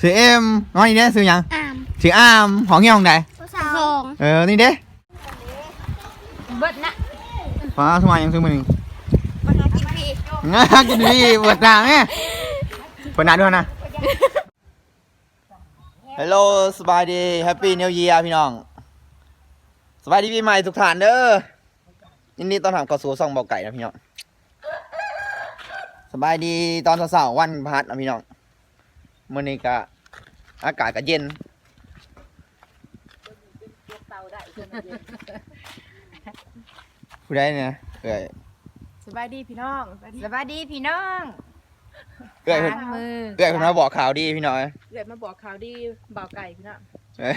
ซื้อเอ็มน้อยนี่เด้ซื้อหยังอามซื้ออามของเงี้ยของใดสองเออนี่เด้เบิดนะฟ้าสมัยยังซื้อมาหนึ่งมันกินพี่ง่ากินดีเปิดหน้าแม่เปิดหน้าด้วยนะฮัลโหลสบายดีแฮปปี้นิว e ยีร์พี่น้อง สบายดีปีใหม่ทุกท่านเด้อยินดีต้อนรับเข้าสู่ซ่องเบาไก่นะพี่น้อง สบายดีตอนเช้าๆวันพฤหัสนะพี่น้อง มื้อนี้ก็อากาศก็เย็นผู้ใดเนี่ยเอ้ยสบายดีพี่น้องสวัสดีพี่น้องเอ้ยเพิ่นล้างมือเอ้ยเพิ่นมาบอกข่าวดีพี่น้องเกิดมาบอกข่าวดีบ่าวไก่พี่น้องเอ้ย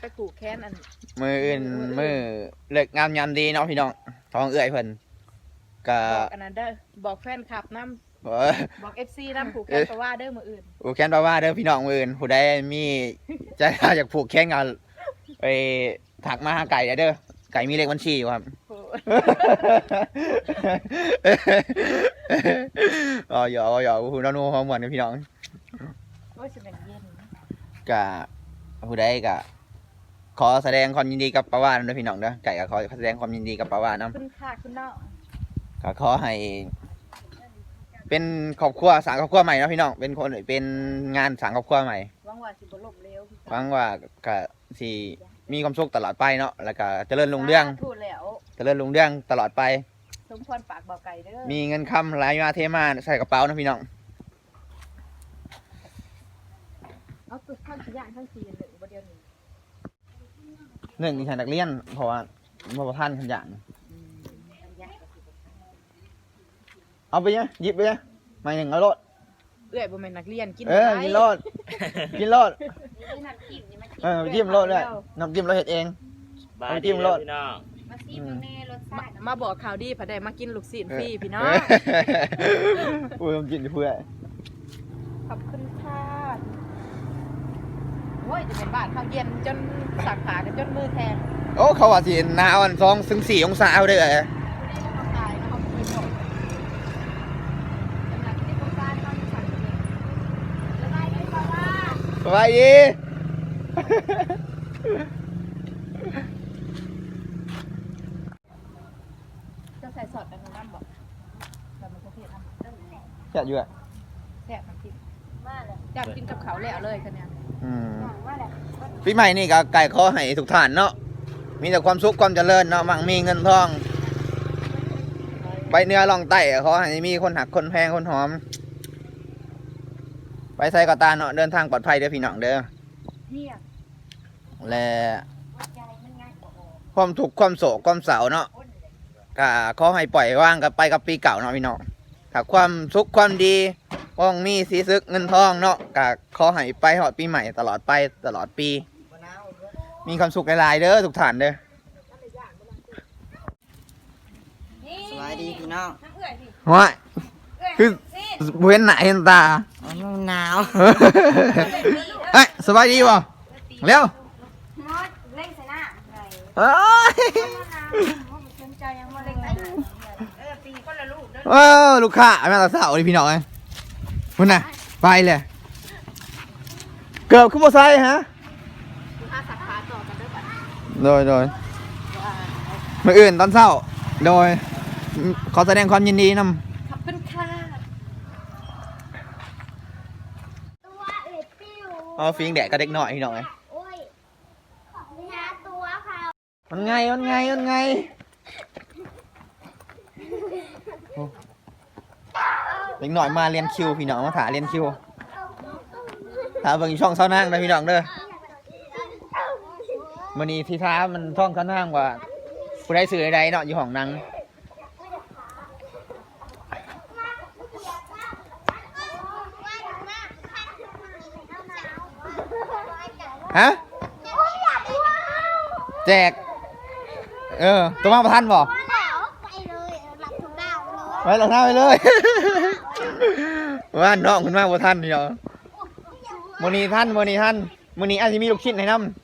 ไปปลูกแค้นอันมืออื่นมือเลิกงามยามดีเนาะพี่น้องท้องเอื้อยเพิ่นก็บอกอันนั้นเด้อบอกแฟนคลับน้บอกว่าำ บอกเอฟซีน้ำปลูกแค้นเอ๊ะก็ว่าเด้อมืออื่นผูกแขนแปลว่าเด้อพี่น้องมืออื่นผู้ใดมีใจอยากผูกแขนกันไปถักมาหาไก่เด้อไก่มีเลขบัญชีอยู่ครับโอ้อ๋อหยอกหยอกผู้น้องนู้ความหวานกับพี่น้องโอ้ยจะเป็นเย็นก็ผู้ใดก็ขอแสดงความยินดีกับป้าวานด้วยพี่น้องเด้อไก่ก็ขอแสดงความยินดีกับป้าวานนํขึ้นค่าขึ้นนอกก็ขอให้ เป็นครอบครัวสร้างครอบครัวใหม่เนาะพี่น้องเป็นคนเป็นงานสร้างครอบครัวใหม่หวังว่าสิบ่ล่มเหลวหวังว่าก็สิมีความสุขตลอดไปเนาะแล้วก็เจริญรุ่งเรืองถูกแล้วเจริญรุ่งเรืองตลอดไป สมพรปากบ่าวไก่เด้อมีเงินคำไหลมาเทมาใส่กระเป๋านะพี่น้องเอาตึกข้างสี่อย่างข้างสี่หนึ่งบ่เดียวนี้หนึ่งที่ฉันนักเรียนเพราะว่าเพราะว่าท่านขยัน เอาไปเนี่ยหยิบไปเนี่ยไม่หนึ่งเอาโลดเอื้อยบ่แม่นนักเรียนกินเออบ่ได้กินโลดกินโลดนี่น้ำจิ้มนี่มาจิ้มเออจิ้มโลดเลยน้ำจิ้มเราเห็ดเอง บายเอาดีจิ้มโลดพี่น้อง มาซีมแน่รสชาติมาบอกข่าวดีพอได้มากินลูกศิษย์ฟรีพี่น้องอุ้ยน้ำจิ้มเพื่อขอบคุณค่ะโอ้ยจะเป็นบ้านข้าวเย็นจนสักขากันจนมือแทงโอ้เขาว่าสิหนาวอันสองถึงสี่องศาเอาเด้อตายนะครับพี่บอกกำลังที่ต้องการข้าวสั่งเองแล้วได้ไหมคะว่า ส บายดีจะใส่สอดกันน้ำบอกแต่มันก็เผ็ดน้ำแค่อยู่อะแซ่บมันกินมาเลยอยากกินกับเขาวแล้วเลยคันเนี้ยอืมมาเลยปีใหม่นี่ก็ไก่ขอให้ทุกท่านเนาะมีแต่ความสุขความเจริญเนาะมั่งมีเงินทอง ไปเหนื้อล่องใต้ขอให้มีคนหักคนแพงคนหอม ไปใส่กระตามเนาะเดินทางปลอดภัยเด้อพี่น้องเด้อเฮียและใจมันง่ายกว่าโอ้ความทุกข์ความโศกความเศร้าเนาะก็ขอให้ปล่อยว่างกับไปกับปีเก่าเนาะพี่น้องถ้าความสุขความดีว่องมีสีซึกเงินทองเนาะก็ขอให้ไปหอดปีใหม่ตลอดไปตลอดปี มีความสุขหลายๆเด้อทุกท่านเด้อสวัสดีพี่น้องน้ำเอื่อยพี่ว้ายคือบ่ เห็นหน้าเห็นตา อ๋อมันหนาว เฮ้ยสบายดีบ่เร็วมดเล่งใส่หน้าไงเอ้ยมดสนใจยังมาเล่งใส่หน้าเออปีก็ละลูกเด้อเออลูกค้าแม่ตาสาวเลยพี่น้องเอ้ยพุ่นน่ะไปเลยเกือบขึ้นบ่ใส่ฮะถ้าสักขาต่อกันด้วยกันโดยโดยมื่ออื่นตอนเช้าโดย ขอแสดงความยินดีนขอบคุณค่ะ ตัวเอ็ด ปิ้วำเอาฟิงแดดกับเด็กหน่อยพี่น้องเอ้ยโอ้ยยาตัวเขามันไงมันไงมันไงโอ้เด็กหน่อยมาเรียนคิวพี่น้องมาถาเรียนคิวถาเบิ่งอยู่ช่องเช้านั่งนะพี่น้องเด้อมันนี้ที่ท้ามันช่องเช้านั่งว่าผู้ใดสื่อใดๆเนาะอยู่ห้องนัง ฮะแจก เออ ตัวมาประทันบ่ไปเลยหลับทุกดาวเลยไว้หลังหน้าไปเลยว่าน้องคุณมาบ่ทันนี่เหรอมื้อนี้ท่านมื้อนี้ท่านมื้อนี้อาจจะมีลูกชิ้นให้นำ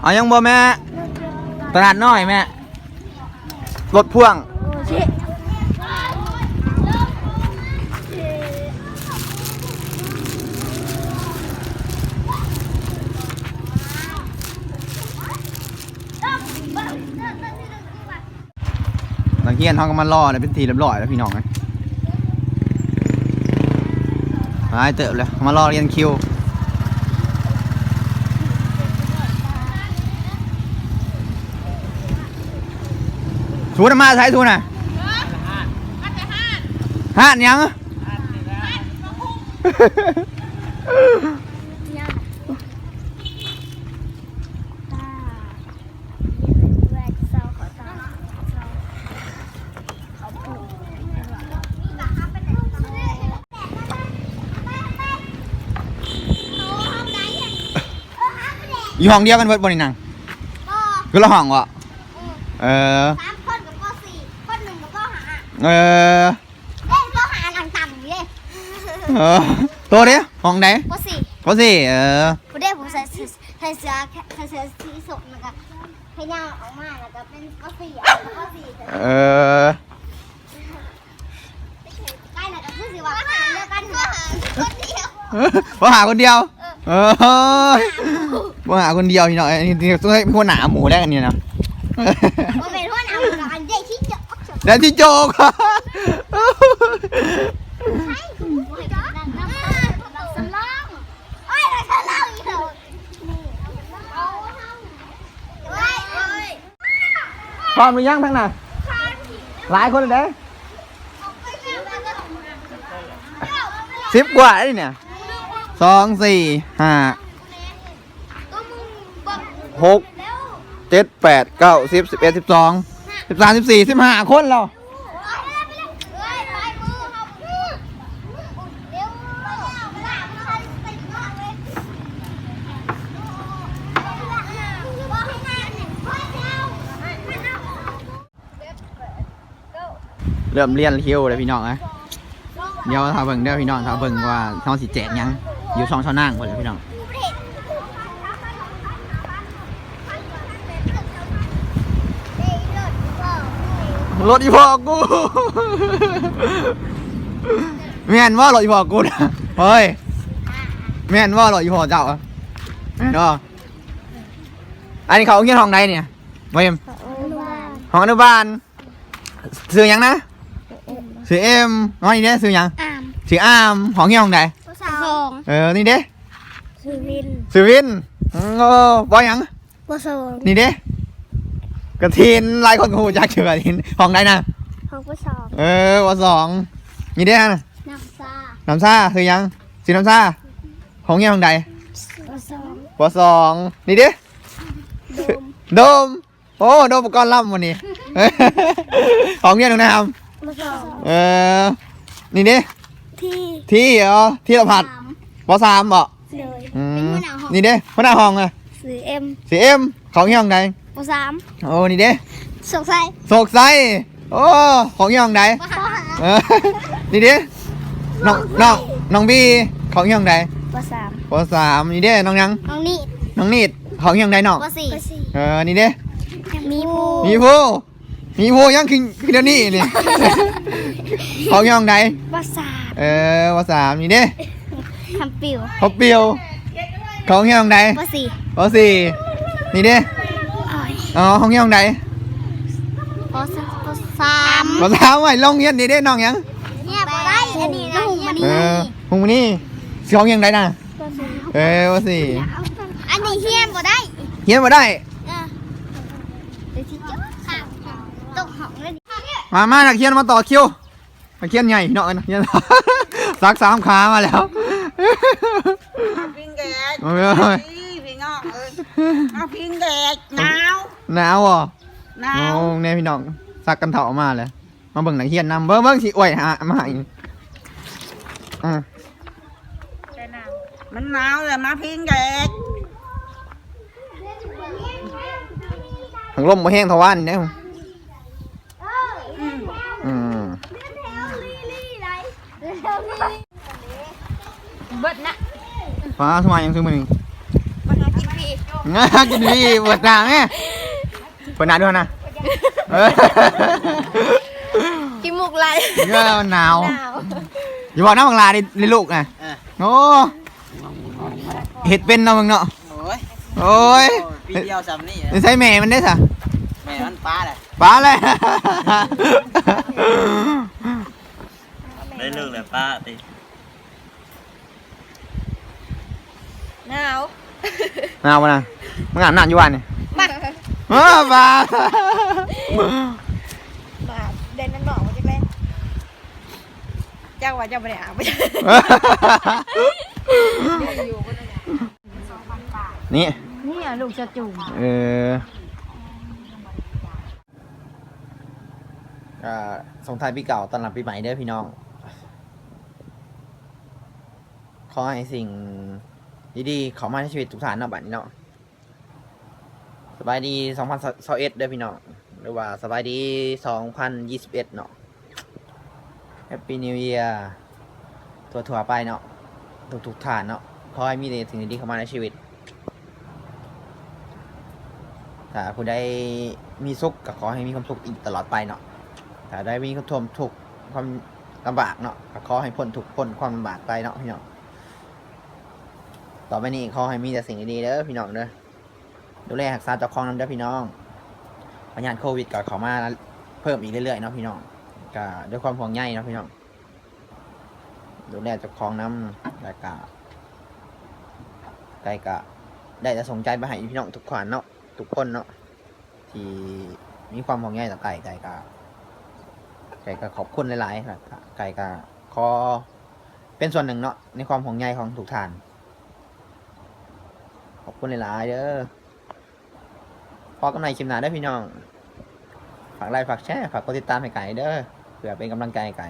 เอายังบ่แม่ ตลาดน้อยแม่ รถพ่วง หลังเฮียนเขาก็มารอเลยเป็นทีเรียบร้อยแล้วพี่น้องไงหายเติบเลยมารอเรียนคิว ทูนมาใช้ทูน่ะห้านยังอยู่ห้องเดียวกันเบิดบนนี่นังก็ละห้องวะเอ่อสี่คนหนึ่งกับพ่อหา เออเล่นพ่อหาหลังต่ำอยู่เลยเออตัวเดียวห้องไหนพ่อสี่เขาสิเออผมได้ผมใส่เสื้อใส่เสื้อใส่เสื้อสีสดแล้วก็พยายามออกมาแล้วก็เป็นพ่อสี่อะพ่อสี่เออใกล้แล้วก็คือสิว่าหาเดียวกันพ่อหาคนเดียวว่าหาคนเดียว เออว่าหาคนเดียวพี่น้องไอ้นี่ต้องให้เป็นคนหนาหมูได้กันเนี่ยนะ ว่าเป็ แล้วที่โจกใช่คุณพ่อจะดังน้ำเราสลองโอ้ยเราสลองอีกแล้วเอาเฮ้ยเฮ้ยพร้อมหรือยังทั้งน่ะหลายคนเลยเด้สิบกว่าได้เนี่ยสองสี่ห้าหกเจ็ดแปดเก้าสิบสิบเอ็ดสิบสอง สิบสามสิบสี่สิบห้าคนเราเริ่มเรียนคิวเลยพี่น้องนะเดี๋ยวถ้าเบิ่งเด้อพี่น้องถ้าเบิ่งว่าน้องสิแจกยังอยู่ช่องช่องนางหมดเลยพี่น้อง รถอีพอกูแม่นว่ารถอีพอกูนะเฮ้ยแม่นว่ารถอีพอเจ้าอะแม่นว่าอันนี้เขาเงี้ยห้องไหนเนี่ยเวมห้องอนุบาลซื้อหยังนะซื้อเอ็มน้อยนี่เด้ซื้อหยังอามซื้ออามห้องเงี้ยห้องไหนสองเออนี่เด้สุรินซื้อวินโอ้บอยหยังปสองนี่เด้ กระทินหลายคนก็รู้จักชื่อกระทินห้องไหนนะห้องปสองเออวสองนี่เด้นะน้ำซาน้ำซ่าคือยังสีน้ำซ่าของเงี้ยของใดปสองปสองนี่ดิโดมโอ้โดมอุปกรณ์ล่ำวันนี้ของเงี้ยตรงไหนครับปสองเออนี่ดิที่ที่เหรอที่เราผัดสามปสามบ่เลยอืเป็นมหัวหน้าห้องนี่ดิหัวหน้าห้องอะสื่อเอ็มสีเอ็มของเงี้ยของใด ปสามโอ้นี่ดิสงสัยโศกไซโอ้ของเงี้ยของใดปหาเออนี่ดิน้องน้องน้องบีของเงี้ยของใดปสามปสามนี่ดิน้องยังน้องนี่น้องนิดของเงี้ยของใดน้องปสี่เออนี่เด้มีผู้มีผู้มีผู้ยังคือคือเดี๋ยวนี้นี่ ของย่องใดปสามเออว่าสามนี่เด้ทำปิวพบเปียวของย่องใดปสี่ว่าสี่นี่เด้ อ้อยอ๋อของย่องใดปสปสามว่าสามไว้ลงเฮียนนี่เด้น้องยังเนี่ยปได้อันนี้นะหุงมันเออพรุ่งนี้สิของย่องใดน่ะเออว่าสี่อันนี้เฮียนบ่ได้เฮียนมาได้ เออเดี๋ยวที่เจ้าข้าวตกห้องเลยดิมามานักเฮียนมาต่อคิวนักเฮียนใหญ่เนาะนะเฮียนสักสามขามาแล้ว พิงแดดเอาไปเอาไปพี่พี่น้องเอ้ยเอาพิงแดดหนาว หนาวอะหนาโอ้วเนี่ยพี่น้องซักกันเถามาเลยมาเบิ่งหนังเฮียนนำเบิ่งเบิ่งสิอวยหามาให้อืมมันหนาวเลยมาพิงแดดถังลมมาแห้งทวารเนี่ยอืมเบิดนะฟ้าสมัยยังซื้อมือนี่มาหากินพี่ง่ากินดีปวดหนาไหม ปวดหนาด้วยนะเออกินมุกไรเงื่อมันหนาว หนาวอย่าบอกน้ำบังลาดิลิลูกนะเออ โอ้เห็ดเป็นเนาะมึงเนาะโอ้ยโอ้ยปีเดียวซ้ำนี่นี่ใช้แม่มันได้สะแม่มันป้าแหละป้าเลย ได้เลิกแล้วป้าติหนาว หนาวมานะมึงอ่านหนานอยู่วันนี่มาเออป้ามาเด่นนั่นหนอกมาจังเลยเจ้าว่าเจ้าไม่ได้อาบไม่ได้อยู่บนนั้นนี่นี่อะลูกจะจุ่มเอออ่าส่งท้ายปีเก่าต้อนรับปีใหม่เด้อพี่น้อง ขอให้สิ่งดีๆ เขามาในชีวิตทุกฐานเนาะบัดนี้เนาะ สบายดี2021เด้อพี่น้องหรือว่าสบายดี 2021 เนาะ Happy New Year ตัวถั่วๆไปเนาะทุกๆฐานเนาะขอให้มีแต่สิ่งดีๆเข้ามาในชีวิตถ้าผู้ใดมีสุขก็ขอให้มีความสุขอีกตลอดไปเนาะถ้าได้มีความทุกข์ทุกความลำบากเนาะก็ขอให้พ้นทุกพ้นความลำบากไปเนาะพี่น้องต่อไปนี้ขอให้มีแต่สิ่งดีๆเด้อพี่น้องเด้อ ดูแลรักษาเจ้าของน้ำเด้อพี่น้องปัญหาโควิดก็เข้ามาเพิ่มอีกเรื่อยๆเนาะพี่น้องก็ด้วยความห่วงใยเนาะพี่น้องดูแลเจ้าของน้ำแล้วก็ไกลก็ได้จะส่งใจไปให้พี่น้องทุกคนเนาะทุกคนเนาะที่มีความห่วงใยต่อไก่ไก่ก็ไก่ก็ขอบคุณหลายๆครับไก่ก็ขอเป็นส่วนหนึ่งเนาะในความห่วงใยของทุกท่าน ขอบคุณหลายๆเด้อ พอกันในคลิปหน้าได้อพี่น้อง ฝากไลค์ฝากแชร์ฝากกดติดตามให้ไก่เด้อเพื่อเป็นกำลังใจไก่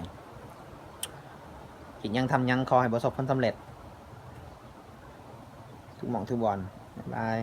กินยังทำยังคอให้ประสบผลสำเร็จ ทุกหมองทุกบอลบ๊ายบาย